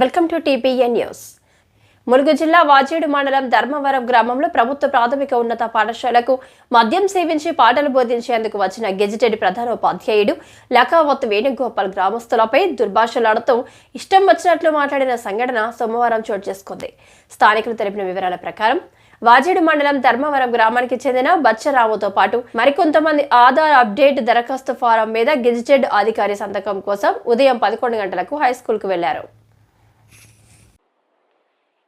Welcome to TPN news. Mulugu జిల్లా వాజేడు మండలం ధర్మవరం గ్రామంలో ప్రభుత్వ ప్రాథమిక ఉన్నత పాఠశాలకు మద్యం సేవించి పాటలు బోధించేందుకు వచ్చిన గెజిటెడ్ ప్రధానోపాధ్యాయుడు లకావత్ వేణుగోపాల్ గ్రామస్తులపై దుర్భాషలాడుతూ ఇష్టం వచ్చినట్లు మాట్లాడిన సంఘటన సోమవారం చోటు చేసుకుంది. స్థానికులు తెలిపిన వివరాల ప్రకారం వాజేడు మండలం ధర్మవరం గ్రామానికి చెందిన బచ్చరాముతో పాటు మరికొంతమంది ఆధార్ అప్డేట్ దరఖాస్తు ఫారం మీద గెజిటెడ్ అధికారి సంతకం కోసం ఉదయం పదకొండు గంటలకు హైస్కూల్కు వెళ్ళారు.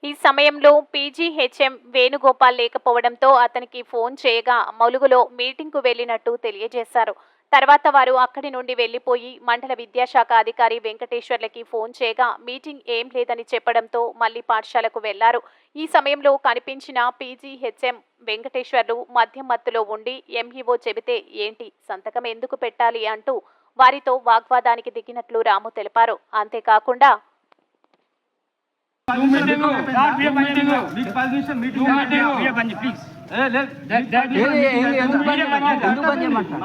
ఈ సమయంలో పీజీహెచ్ఎం వేణుగోపాల్ లేకపోవడంతో అతనికి ఫోన్ చేయగా మలుగులో మీటింగ్కు వెళ్ళినట్టు తెలియజేశారు. తర్వాత వారు అక్కడి నుండి వెళ్ళిపోయి మండల విద్యాశాఖ అధికారి వెంకటేశ్వర్లకి ఫోన్ చేయగా మీటింగ్ ఏం లేదని చెప్పడంతో మళ్ళీ పాఠశాలకు వెళ్ళారు. ఈ సమయంలో కనిపించిన పీజీహెచ్ఎం వెంకటేశ్వర్లు మద్యం మత్తులో ఉండి ఎంఈఓ చెబితే ఏంటి? సంతకం ఎందుకు పెట్టాలి అంటూ వారితో వాగ్వాదానికి దిగినట్లు రాము తెలిపారు. అంతేకాకుండా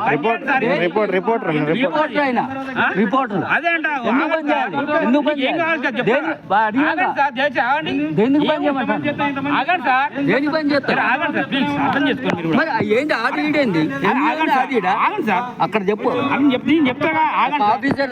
రిపోర్ట్ రిపోర్ట్ అదే ఏంటి ఆడి ఈడేంది ఆగండి సార్ ఆడిడా ఆగండి సార్ అక్కడ చెప్పు చెప్తాగా. ఆఫీసర్.